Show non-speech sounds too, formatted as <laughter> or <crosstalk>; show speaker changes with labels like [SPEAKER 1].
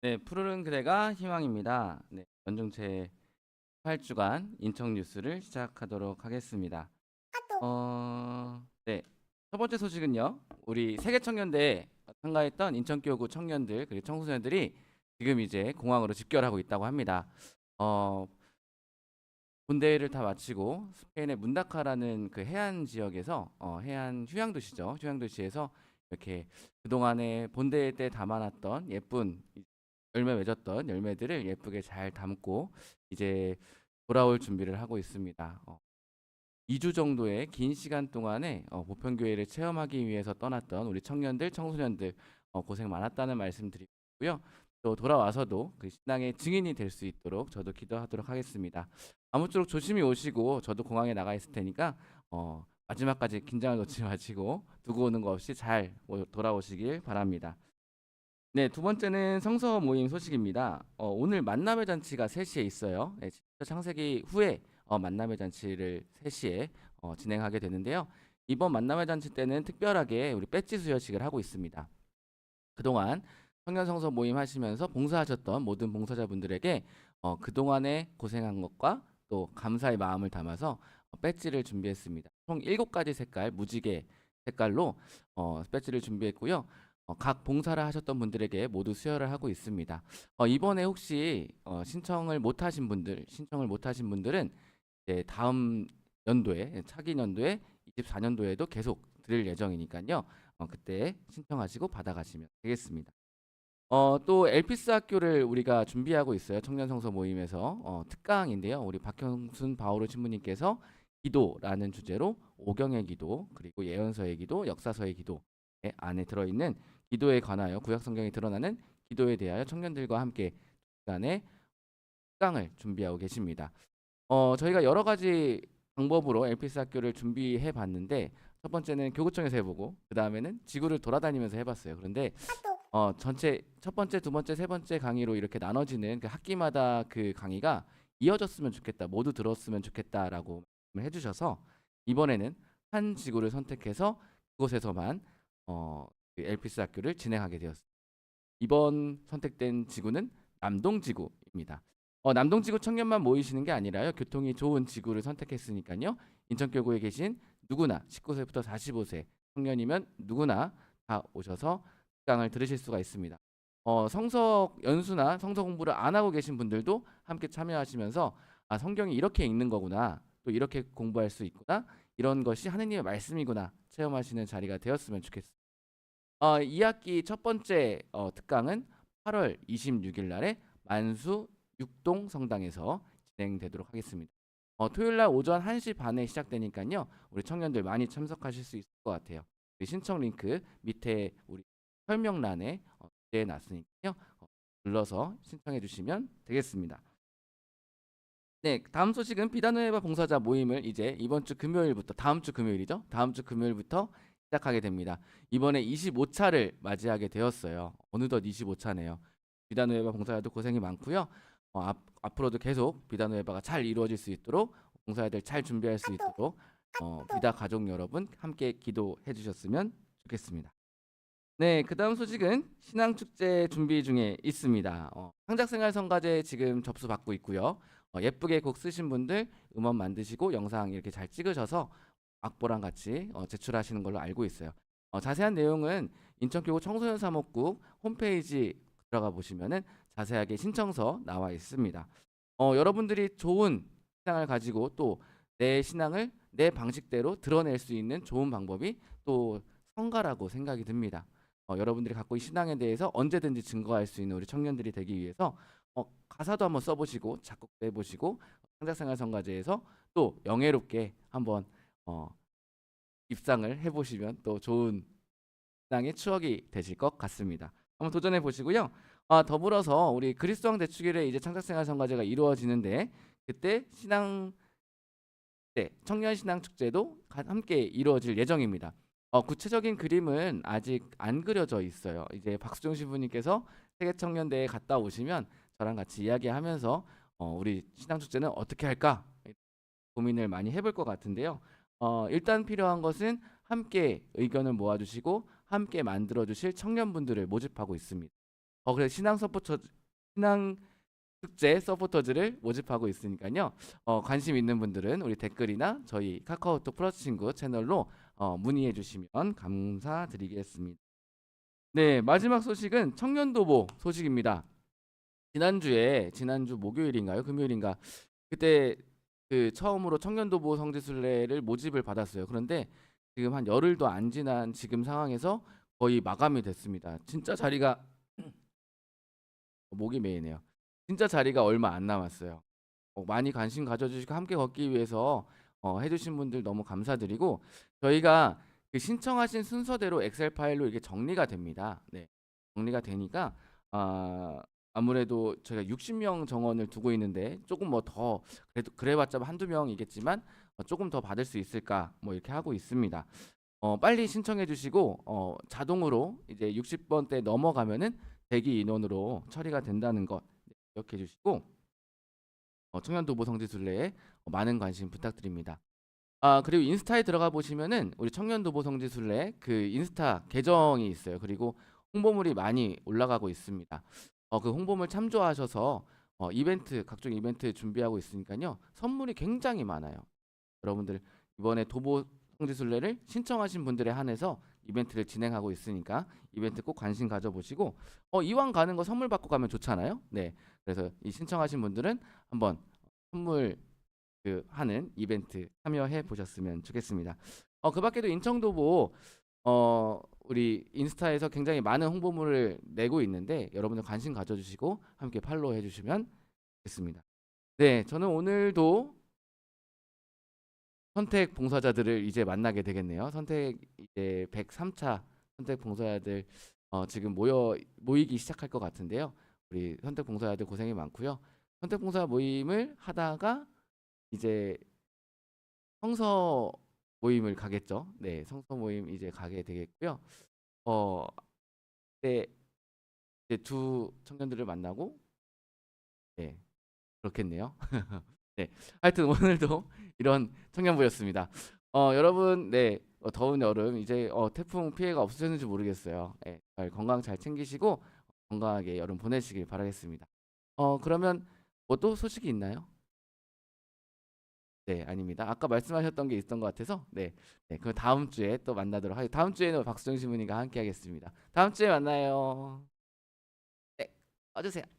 [SPEAKER 1] 네, 푸르른 그대가 희망입니다. 네, 연중체 8주간 인천 뉴스를 시작하도록 하겠습니다. 어, 네, 첫 번째 소식은요. 우리 세계 청년대에 참가했던 인천교구 청년들 그리고 청소년들이 지금 이제 공항으로 집결하고 있다고 합니다. 어, 본대회를 다 마치고 스페인의 문다카라는 그 해안 지역에서 어, 해안 휴양 도시죠. 휴양 도시에서 이렇게 그동안에 본대회 때 담아놨던 예쁜 열매 맺었던 열매들을 예쁘게 잘 담고 이제 돌아올 준비를 하고 있습니다. 어, 2주 정도의 긴 시간 동안에 어, 보편교회를 체험하기 위해서 떠났던 우리 청년들, 청소년들 어, 고생 많았다는 말씀 드리고요. 또 돌아와서도 그 신앙의 증인이 될 수 있도록 저도 기도하도록 하겠습니다. 아무쪼록 조심히 오시고 저도 공항에 나가 있을 테니까 어, 마지막까지 긴장을 놓지 <laughs> 마시고 두고 오는 거 없이 잘 오- 돌아오시길 바랍니다. 네, 두 번째는 성서 모임 소식입니다. 어, 오늘 만남의 잔치가 3시에 있어요. 네, 창세기 후에 어, 만남의 잔치를 3시에 어, 진행하게 되는데요. 이번 만남의 잔치 때는 특별하게 우리 배지 수여식을 하고 있습니다. 그동안 청년 성서 모임 하시면서 봉사하셨던 모든 봉사자분들에게 어, 그동안에 고생한 것과 또 감사의 마음을 담아서 어, 배지를 준비했습니다. 총 7가지 색깔 무지개 색깔로 어, 배지를 준비했고요. 어, 각 봉사를 하셨던 분들에게 모두 수여를 하고 있습니다. 어, 이번에 혹시 어, 신청을 못 하신 분들, 신청을 못 하신 분들은 이제 다음 연도에 차기 연도에 24년도에도 계속 드릴 예정이니까요. 어, 그때 신청하시고 받아가시면 되겠습니다. 어, 또 엘피스 학교를 우리가 준비하고 있어요. 청년 성서 모임에서 어, 특강인데요. 우리 박형순 바오로 신부님께서 기도라는 주제로 오경의 기도 그리고 예언서의 기도, 역사서의 기도 안에 들어있는 기도에 관하여 구약 성경에 드러나는 기도에 대하여 청년들과 함께 시간에 특강을 준비하고 계십니다. 어, 저희가 여러 가지 방법으로 엘피스 학교를 준비해 봤는데 첫 번째는 교구청에서 해보고 그 다음에는 지구를 돌아다니면서 해봤어요. 그런데 어, 전체 첫 번째, 두 번째, 세 번째 강의로 이렇게 나눠지는 그 학기마다 그 강의가 이어졌으면 좋겠다, 모두 들었으면 좋겠다라고 해주셔서 이번에는 한 지구를 선택해서 그곳에서만 어, 그 엘피스 학교를 진행하게 되었습니다. 이번 선택된 지구는 남동지구입니다. 어, 남동지구 청년만 모이시는 게 아니라요. 교통이 좋은 지구를 선택했으니까요. 인천교구에 계신 누구나 19세부터 45세 청년이면 누구나 다 오셔서 강을 들으실 수가 있습니다. 어, 성서 연수나 성서 공부를 안 하고 계신 분들도 함께 참여하시면서 아, 성경이 이렇게 읽는 거구나. 또 이렇게 공부할 수 있구나. 이런 것이 하느님의 말씀이구나. 체험하시는 자리가 되었으면 좋겠습니다. 어, 2학기 첫 번째 어, 특강은 8월 26일 날에 만수 육동 성당에서 진행되도록 하겠습니다. 어, 토요일 날 오전 1시 반에 시작되니까요. 우리 청년들 많이 참석하실 수 있을 것 같아요. 신청 링크 밑에 우리 설명란에 어, 해 놨으니까요. 어, 눌러서 신청해 주시면 되겠습니다. 네, 다음 소식은 비단누에바 봉사자 모임을 이제 이번 주 금요일부터 다음 주 금요일이죠. 다음 주 금요일부터 시작하게 됩니다. 이번에 25차를 맞이하게 되었어요. 어느덧 25차네요. 비단누에바 봉사자도 고생이 많고요. 어, 앞, 앞으로도 계속 비단누에바가 잘 이루어질 수 있도록 봉사자들 잘 준비할 수 있도록 어, 비다 가족 여러분 함께 기도해 주셨으면 좋겠습니다. 네, 그 다음 소식은 신앙축제 준비 중에 있습니다. 어, 창작생활성가제 지금 접수 받고 있고요. 어, 예쁘게 곡 쓰신 분들 음원 만드시고 영상 이렇게 잘 찍으셔서 악보랑 같이 어, 제출하시는 걸로 알고 있어요. 어, 자세한 내용은 인천교구 청소년 사목국 홈페이지 들어가 보시면은 자세하게 신청서 나와 있습니다. 어, 여러분들이 좋은 신앙을 가지고 또 내 신앙을 내 방식대로 드러낼 수 있는 좋은 방법이 또 성가라고 생각이 듭니다. 어, 여러분들이 갖고 있는 신앙에 대해서 언제든지 증거할 수 있는 우리 청년들이 되기 위해서 어, 가사도 한번 써보시고 작곡도 해보시고 창작생활 성가제에서 또 영예롭게 한번 어, 입상을 해보시면 또 좋은 신앙의 추억이 되실 것 같습니다. 한번 도전해 보시고요. 아, 더불어서 우리 그리스도왕 대축일에 이제 창작생활 성가제가 이루어지는데 그때 신앙 때 청년 신앙 축제도 가- 함께 이루어질 예정입니다. 어, 구체적인 그림은 아직 안 그려져 있어요. 이제 박수정 신부님께서 세계 청년대에 갔다 오시면 저랑 같이 이야기하면서 어, 우리 신앙 축제는 어떻게 할까 고민을 많이 해볼 것 같은데요. 어, 일단 필요한 것은 함께 의견을 모아주시고 함께 만들어주실 청년분들을 모집하고 있습니다. 어 그래서 신앙 서포터 신앙 축제 서포터즈를 모집하고 있으니까요. 어, 관심 있는 분들은 우리 댓글이나 저희 카카오톡 플러스 친구 채널로 어, 문의해 주시면 감사드리겠습니다. 네, 마지막 소식은 청년도보 소식입니다. 지난주에 지난주 목요일인가요? 금요일인가? 그때 그 처음으로 청년도보 성지순례를 모집을 받았어요. 그런데 지금 한 열흘도 안 지난 지금 상황에서 거의 마감이 됐습니다. 진짜 자리가 목이 메이네요. 진짜 자리가 얼마 안 남았어요. 어, 많이 관심 가져주시고 함께 걷기 위해서 어, 해주신 분들 너무 감사드리고 저희가 그 신청하신 순서대로 엑셀 파일로 이게 정리가 됩니다. 네, 정리가 되니까 아, 아무래도 저희가 60명 정원을 두고 있는데 조금 뭐 더 그래도 그래봤자 한두 명이겠지만 어, 조금 더 받을 수 있을까 뭐 이렇게 하고 있습니다. 어, 빨리 신청해 주시고 어, 자동으로 이제 60번대 넘어가면은 대기 인원으로 처리가 된다는 것 기억해 주시고 어, 청년도 보 성지 순례에 어, 많은 관심 부탁드립니다. 아 그리고 인스타에 들어가 보시면은 우리 청년도보 성지순례 그 인스타 계정이 있어요. 그리고 홍보물이 많이 올라가고 있습니다. 어, 그 홍보물 참조하셔서 어, 이벤트 각종 이벤트 준비하고 있으니까요. 선물이 굉장히 많아요. 여러분들 이번에 도보 성지순례를 신청하신 분들에 한해서 이벤트를 진행하고 있으니까 이벤트 꼭 관심 가져보시고 어, 이왕 가는 거 선물 받고 가면 좋잖아요. 네, 그래서 이 신청하신 분들은 한번 선물 그 하는 이벤트 참여해 보셨으면 좋겠습니다. 어, 그 밖에도 인청도보 어, 우리 인스타에서 굉장히 많은 홍보물을 내고 있는데 여러분들 관심 가져주시고 함께 팔로우 해주시면 좋겠습니다. 네, 저는 오늘도 선택 봉사자들을 이제 만나게 되겠네요. 선택 이제 103차 선택 봉사자들 어, 지금 모여 모이기 시작할 것 같은데요. 우리 선택 봉사자들 고생이 많고요. 선택 봉사 모임을 하다가 이제 성서 모임을 가겠죠. 네, 성서 모임 이제 가게 되겠고요. 어, 네, 이제 두 청년들을 만나고 네, 그렇겠네요. <laughs> 네, 하여튼 <laughs> 오늘도 이런 청년부였습니다. 어, 여러분, 네, 어, 더운 여름 이제 어, 태풍 피해가 없으셨는지 모르겠어요. 네, 잘 건강 잘 챙기시고 건강하게 여름 보내시길 바라겠습니다. 어, 그러면 뭐 또 소식이 있나요? 네, 아닙니다. 아까 말씀하셨던 게 있던 것 같아서 네, 네, 그 다음 주에 또 만나도록 하겠습니다. 다음 주에는 박수정 신부님과 함께 하겠습니다. 다음 주에 만나요. 네, 와주세요.